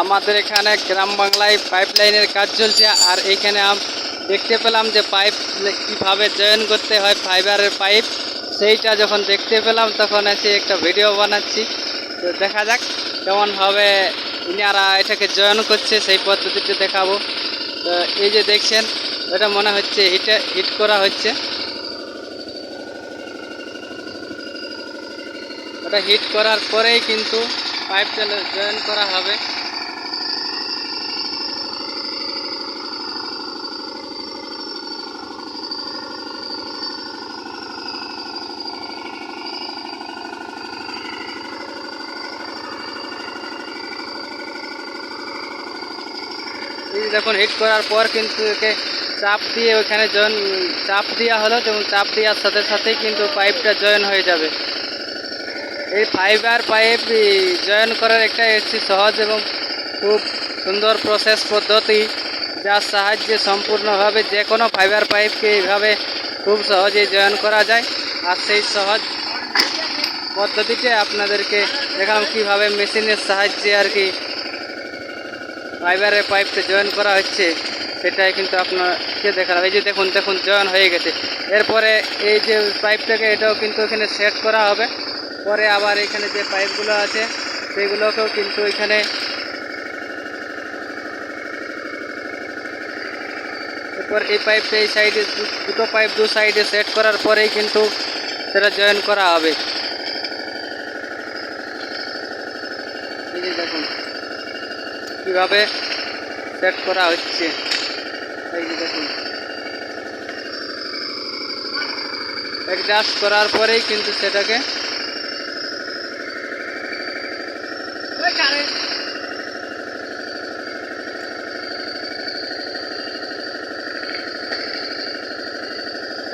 আমাদের এখানে গ্রাম বাংলায় পাইপ লাইনের কাজ চলছে, আর এইখানে দেখতে পেলাম যে পাইপ কীভাবে জয়েন করতে হয় ফাইবারের পাইপ। সেইটা যখন দেখতে পেলাম, তখন এসে একটা ভিডিও বানাচ্ছি। তো দেখা যাক কেমনভাবে ইনারা এটাকে জয়েন করছে, সেই পদ্ধতিটা দেখাবো। তো এই যে দেখছেন, এটা মনে হচ্ছে হিটে, হিট করা হচ্ছে। ওটা হিট করার পরেই কিন্তু পাইপটা জয়েন করা হবে। দেখুন হিট করার পর কিন্তু একে চাপ দিয়ে ওখানে জয়েন চাপ দেওয়া হলো যেমন চাপ দেওয়ার সাথে সাথেই কিন্তু পাইপটা জয়েন হয়ে যাবে। এই ফাইবার পাইপ জয়েন করার একটা একটি সহজ এবং খুব সুন্দর প্রসেস পদ্ধতি, যার সাহায্যে সম্পূর্ণভাবে যে কোনো ফাইবার পাইপকে এইভাবে খুব সহজেই জয়েন করা যায়। আর সেই সহজ পদ্ধতিতে আপনাদেরকে দেখালাম কীভাবে মেশিনের সাহায্যে আর কি ফাইবারের পাইপটা জয়েন করা হচ্ছে, সেটাই কিন্তু আপনাকে দেখালাম। এই যে দেখুন দেখুন জয়েন হয়ে গেছে। এরপরে এই যে পাইপটাকে এটাও কিন্তু এখানে সেট করা হবে। পরে আবার এখানে যে পাইপগুলো আছে, সেগুলোকেও কিন্তু এখানে এরপর এই পাইপটা এই সাইডে দুটো পাইপ দু সাইডে সেট করার পরেই কিন্তু সেটা জয়েন করা হবে। এই যে দেখুন। কীভাবে সেট করা হচ্ছে? অ্যাডজাস্ট করার পরেই কিন্তু সেটাকে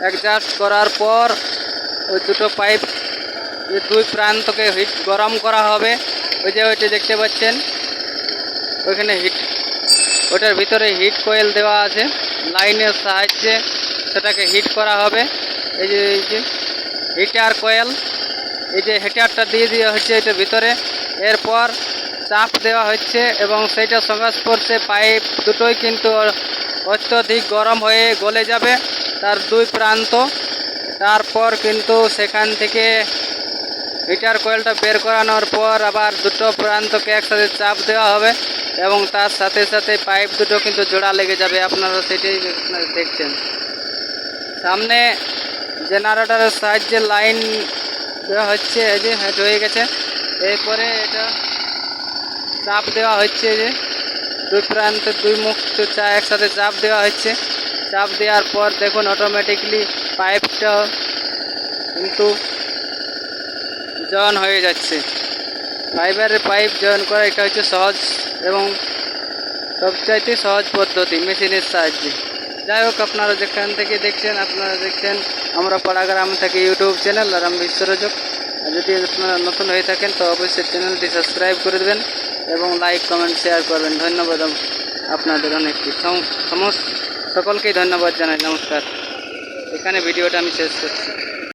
অ্যাডজাস্ট করার পর ওই দুটো পাইপ দুই প্রান্তকে হিট গরম করা হবে। ওই যে ওইটা দেখতে পাচ্ছেন। ওইখানে হিট ওটার ভিতরে হিট কোয়েল দেওয়া আছে। লাইনের সাহায্যে সেটাকে হিট করা হবে। এই যে এই যে হিটার কোয়েল এই যে হিটারটা দিয়ে দেওয়া হচ্ছে এটার ভিতরে। এরপর চাপ দেওয়া হচ্ছে এবং সেইটার সংস্পর্শে পাইপ দুটোই কিন্তু অত্যধিক গরম হয়ে গলে যাবে তার দুই প্রান্ত। তারপর কিন্তু সেখান থেকে হিটার কয়েলটা বের করানোর পর আবার দুটো প্রান্তকে একসাথে চাপ দেওয়া হবে। এবং তার সাথে সাথে পাইপ দুটো কিন্তু জোড়া লেগে যাবে, আপনারা আপনারা দেখছেন। সামনে জেনারেটারের সাহায্যে লাইন দেওয়া হচ্ছে, এই যে হেড হয়ে গেছে। এরপরে এটা চাপ দেওয়া হচ্ছে যে দুই প্রান্তে, দুই মুখ চা একসাথে চাপ দেওয়া হচ্ছে। চাপ দেওয়ার পর দেখুন অটোমেটিকলি পাইপটা কিন্তু জন হয়ে যাচ্ছে। ফাইবারের পাইপ জয়েন করা এটা হচ্ছে সহজ এবং সবচাইতে সহজ পদ্ধতি মেশিনের সাহায্যে। যাই হোক, আপনারা যেখান থেকে দেখছেন, আপনারা দেখছেন আমরা পাড়াগ্রাম থেকে ইউটিউব চ্যানেল আর আমি বিশ্বরোজক যদি আপনারা নতুন হয়ে থাকেন, তো অবশ্যই চ্যানেলটি সাবস্ক্রাইব করে দেবেন এবং লাইক, কমেন্ট, শেয়ার করবেন। ধন্যবাদ আপনাদের অনেকটি সম- সমস্ত সকলকেই ধন্যবাদ জানাই। নমস্কার। এখানে ভিডিওটা আমি শেষ করছি।